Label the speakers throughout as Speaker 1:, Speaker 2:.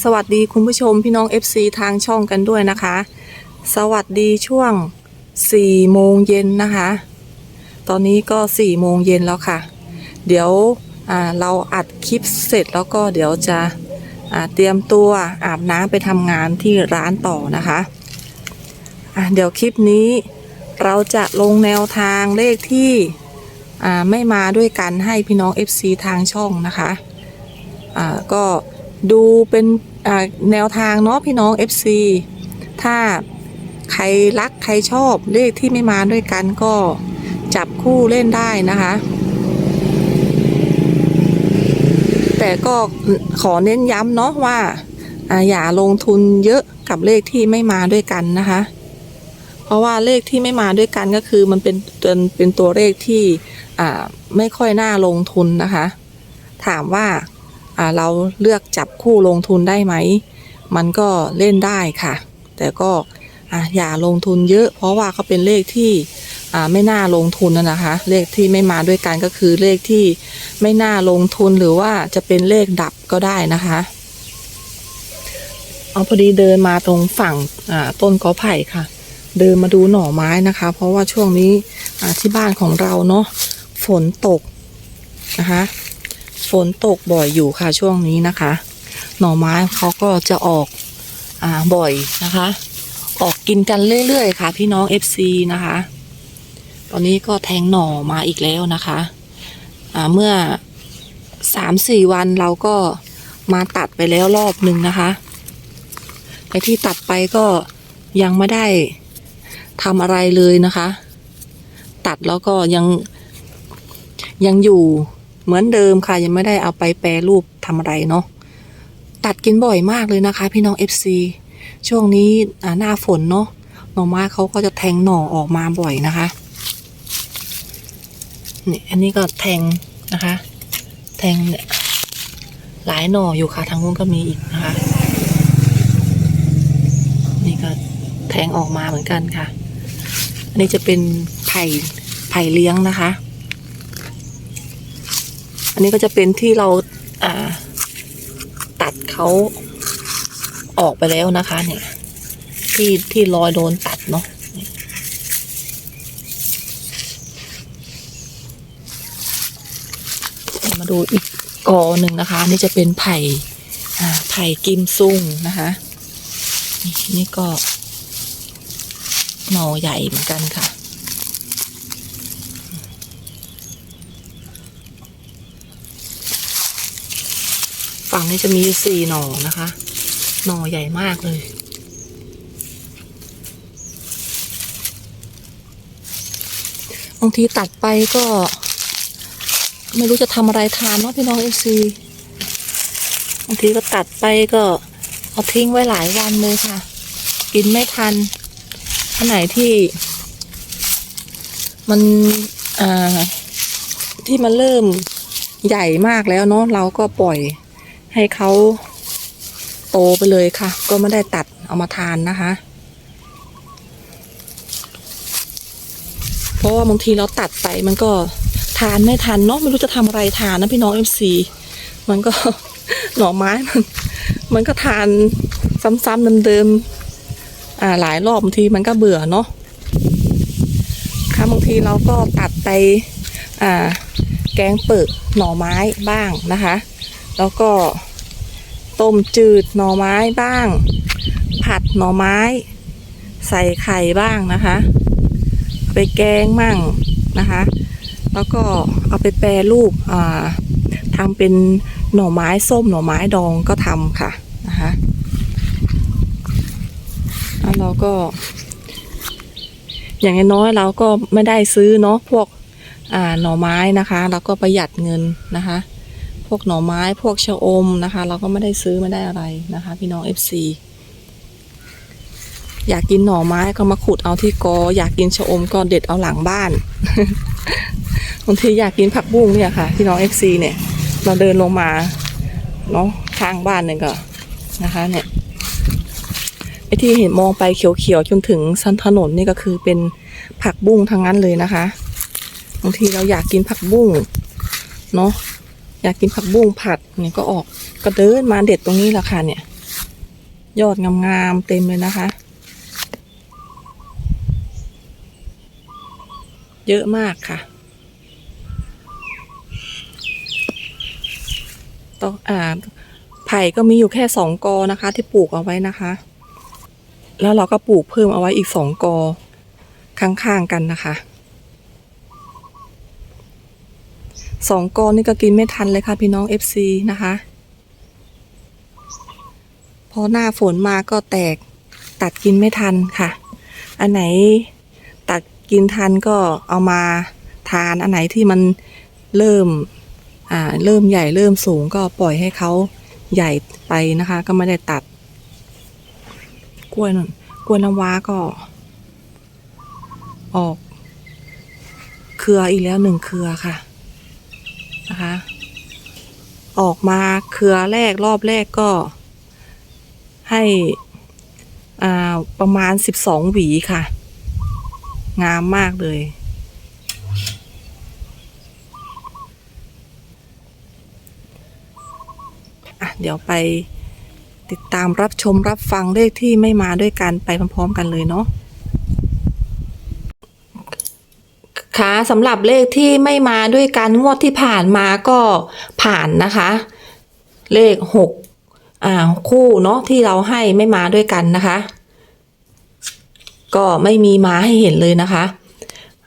Speaker 1: สวัสดีคุณผู้ชมพี่น้อง FC ทางช่องกันด้วยนะคะ สวัสดีช่วง4โมงเย็นนะคะ ตอนนี้ก็4โมงเย็นแล้วค่ะ เดี๋ยวเราอัดคลิปเสร็จแล้วก็เดี๋ยวจะเตรียมตัวอาบน้ำไปทำงานที่ร้านต่อนะคะะเดี๋ยวคลิปนี้เราจะลงแนวทางเลขที่ไม่มาด้วยกันให้พี่น้อง FC ทางช่องนะคะอ่าก็ ดูเป็นแนวทางเนาะพี่น้อง FC ถ้าใครรักใครชอบเลขที่ไม่มาด้วยกันก็จับคู่เล่นได้นะคะ แต่ก็ขอเน้นย้ำเนาะว่าอย่าลงทุนเยอะกับเลขที่ไม่มาด้วยกันนะคะ เพราะว่าเลขที่ไม่มาด้วยกันก็คือมันเป็นเป็นเป็นตัวเลขที่ไม่ค่อยน่าลงทุนนะคะ ถามว่า เราเลือกจับคู่ลงทุนได้ไหม มันก็เล่นได้ค่ะ แต่ก็ออย่าลงทุนเยอะ เพราะว่าเขาเป็นเลขที่ไม่น่าลงทุนนะนะคะ เลขที่ไม่มาด้วยกันก็คือเลขที่ไม่น่าลงทุนหรือว่าจะเป็นเลขดับก็ได้นะคะเอาพอดีเดินมาตรงฝั่งต้นกอไผ่ค่ะ เดินมาดูหน่อไม้นะคะ เพราะว่าช่วงนี้ที่บ้านของเราเนาะฝนตกนะคะ ฝนตกบ่อยอยู่ค่ะช่วงนี้นะคะ หน่อไม้เขาก็จะออกอ่าบ่อยนะคะ ออกกินกันเรื่อยๆค่ะ พี่น้อง FC นะคะ ตอนนี้ก็แทงหน่อมาอีกแล้วนะคะอ่าเมื่อสามสี่วันเราก็มาตัดไปแล้วรอบหนึ่งนะคะไอ้ที่ตัดไปก็ยังไม่ได้ทำอะไรเลยนะคะ ตัดแล้วก็ยังยังอยู่ เหมือนเดิมค่ะ ยังไม่ได้เอาไปแปรรูปทำอะไรเนาะตัดกินบ่อยมากเลยนะคะ พี่น้อง FC ช่วงนี้หน้าฝนเนาะหน่อไม้เขาก็จะแทงหน่อออกมาบ่อยนะคะนี่อันนี้ก็แทงนะคะ แทงเนี่ยหลายหน่ออยู่ค่ะทางนู้นก็มีอีกนะคะ นี่ก็แทงออกมาเหมือนกันค่ะ อันนี้จะเป็นไผ่ไผ่เลี้ยงนะคะ อันนี้ก็จะเป็นที่เราอ่าตัดเขาออกไปแล้วนะคะ เนี่ย ที่ที่รอยโดนตัดเนาะมาดูอีกกอหนึ่งนะคะ นี่จะเป็นไผ่ไผ่กิมซุ่งนะคะนี่ก็หน่อใหญ่เหมือนกันค่ะ ฝั่งนี้จะมีสี่หน่อนะคะ หน่อใหญ่มากเลยบางทีตัดไปก็ ไม่รู้จะทำอะไรทานเนาะพี่น้องเอซีบางทีก็ตัดไปก็เอาทิ้งไว้หลายวันเลยค่ะ กินไม่ทันอันไหนที่ มันอ่าที่มันเริ่มใหญ่มากแล้วเนาะเราก็ปล่อย ให้เขาโตไปเลยค่ะ ก็ไม่ได้ตัดเอามาทานนะคะ เพราะว่าบางทีเราตัดไปมันก็ทานไม่ทันเนาะไม่รู้จะทำอะไรทานนะพี่น้องเอฟซีมันก็หน่อไม้มันมันก็ทานซ้ำๆเดิมๆอ่าหลายรอบบางทีมันก็เบื่อเนาะค่ะบางทีเราก็ตัดไปอ่าแกงเปิดหน่อไม้บ้างนะคะ แล้วก็ต้มจืดหน่อไม้บ้าง ผัดหน่อไม้ ใส่ไข่บ้างนะคะ ไปแกงมั่งนะคะ แล้วก็เอาไปแปรรูปทำเป็นหน่อไม้ส้มหน่อไม้ดองก็ทำค่ะนะคะแล้วเราก็ อย่างน้อยเราก็ไม่ได้ซื้อเนาะพวกหน่อไม้นะคะ เราก็ประหยัดเงินนะคะ วกหน่อไม้พวกชะอมนะคะ เราก็ไม่ได้ซื้อไม่ได้อะไรนะคะ พี่น้อง FC อยากกินหน่อไม้ก็มาขุดเอาที่กอ อยากกินชะอมก็เด็ดเอาหลังบ้านบางทีอยากกินผักบุ้งเนี่ยค่ะ พี่น้อง FC เนี่ย เราเดินลงมาเนาะข้างบ้านเนี่ยก็นะคะเนี่ยไอที่เห็นมองไปเขียวๆจนถึงสันถนนนี่ก็คือเป็นผักบุ้งทั้งนั้นเลยนะคะบางทีเราอยากกินผักบุ้งเนาะ อยากกินผักบุ้งผัดเนี่ยก็ออกก็เดินมาเด็ดตรงนี้แหละค่ะเนี่ย ยอดงามๆเต็มเลยนะคะ เยอะมากค่ะต้องอ่าไผ่ก็มีอยู่แค่สองกอนะคะ ที่ปลูกเอาไว้นะคะ แล้วเราก็ปลูกเพิ่มเอาไว้อีกสองกอข้างๆกันนะคะ สองกอนี่ก็กินไม่ทันเลยค่ะพี่น้อง FC นะคะ พอหน้าฝนมาก็แตกตัดกินไม่ทันค่ะ อันไหนตัดกินทันก็เอามาทาน อันไหนที่มันเริ่ม อ่า เริ่มใหญ่เริ่มสูงก็ปล่อยให้เขาใหญ่ไปนะคะ ก็ไม่ได้ตัด กล้วยนั่นกล้วยน้ำว้าก็ ออก เครืออีกแล้วหนึ่งเครือค่ะ นะคะ ออกมาเครือแรกรอบแรกก็ให้ประมาณสิบสองหวีค่ะ งามมากเลยอะเดี๋ยวไปติดตามรับชมรับฟังเลขที่ไม่มาด้วยกันไปพร้อมๆกันเลยเนาะ ค่ะ สำหรับเลขที่ไม่มาด้วยกันงวดที่ผ่านมาก็ผ่านนะคะ เลขหกอ่าคู่เนาะที่เราให้ไม่มาด้วยกันนะคะ ก็ไม่มีมาให้เห็นเลยนะคะ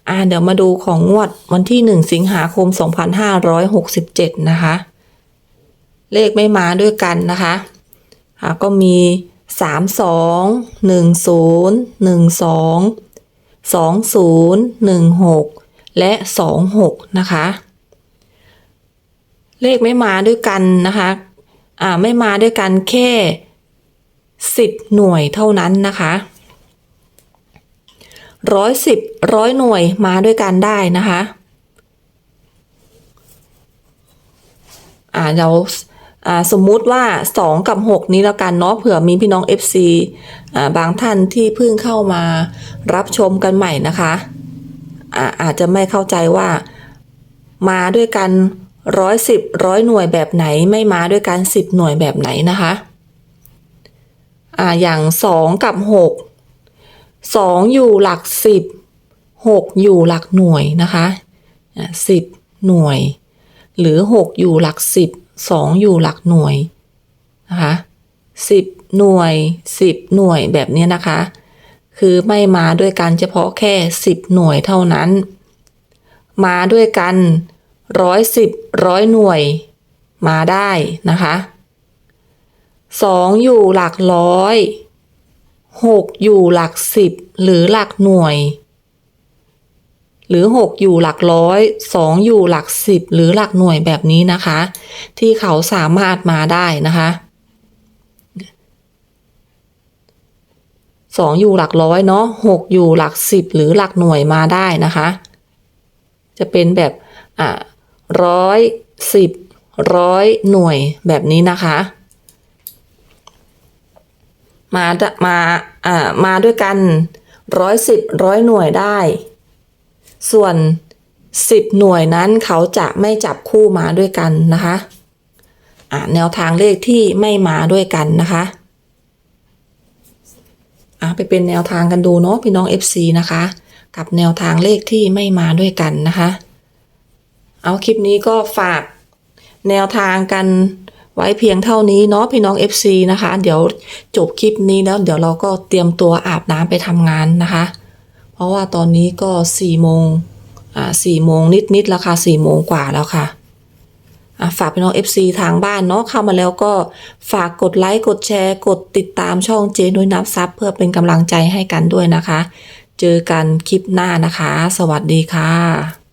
Speaker 1: อ่าเดี๋ยวมาดูของงวดวันที่หนึ่งสิงหาคม2567นะคะ เลขไม่มาด้วยกันนะคะอ่าก็มีสามสองหนึ่งศูนย์หนึ่งสองสองศูนย์หนึ่งหก และสองหกนะคะ เลขไม่มาด้วยกันนะคะอ่าไม่มาด้วยกันแค่สิบหน่วยเท่านั้นนะคะร้อยสิบร้อยหน่วยมาด้วยกันได้นะคะอ่าเราอ่าสมมุติว่า 2 กับ 6 นี้แล้วกันเนาะเผื่อมีพี่น้อง FC อ่าบางท่านที่เพิ่งเข้ามารับชมกันใหม่นะคะ อาอาจจะไม่เข้าใจว่า มาด้วยกันร้อยสิบร้อยหน่วยแบบไหนไม่มาด้วยกันสิบหน่วยแบบไหนนะคะอ่าอย่าง2กับ6 2องอยู่หลัก10 6อยู่หลักหน่วยนะคะอ่า10หน่วย หรือ6อยู่หลัก10 2องอยู่หลักหน่วยนะคะ10หน่วย10หน่วยแบบนี้นะคะ คือไม่มาด้วยกันเฉพาะแค่ 10 หน่วยเท่านั้น มาด้วยกันร้อยสิบร้อยหน่วย มาได้นะคะสองอยู่หลักร้อยหกอยู่หลักสิบหรือหลักหน่วย หรือหกอยู่หลักร้อยสองอยู่หลักสิบหรือหลักหน่วยแบบนี้นะคะ ที่เขาสามารถมาได้นะคะ สองอยู่หลักร้อยเนาะหกอยู่หลักสิบหรือหลักหน่วยมาได้นะคะ จะเป็นแบบอ่าร้อยสิบร้อยหน่วยแบบนี้นะคะ มาดมาอ่ามาด้วยกันร้อยสิบร้อยหน่วยได้ ส่วนสิบหน่วยนั้นเขาจะไม่จับคู่มาด้วยกันนะคะอ่าแนวทางเลขที่ไม่มาด้วยกันนะคะ อ่าไปเป็นแนวทางกันดูเนาะพี่น้อง FC นะคะ กับแนวทางเลขที่ไม่มาด้วยกันนะคะ เอาคลิปนี้ก็ฝากแนวทางกันไว้เพียงเท่านี้เนาะพี่น้อง FC นะคะ เดี๋ยวจบคลิปนี้แล้ว เดี๋ยวเราก็เตรียมตัวอาบน้ำไปทำงานนะคะ เพราะว่าตอนนี้ก็4โมงอ่า4โมงนิดๆแล้วค่ะ4โมงกว่าแล้วค่ะ ฝากพี่น้อง FC ทางบ้านเนาะเข้ามาแล้วก็ฝากกดไลค์กดแชร์ กดติดตามช่องเจนุ้ยนับซับเพื่อเป็นกำลังใจให้กันด้วยนะคะ เจอกันคลิปหน้านะคะ สวัสดีค่ะ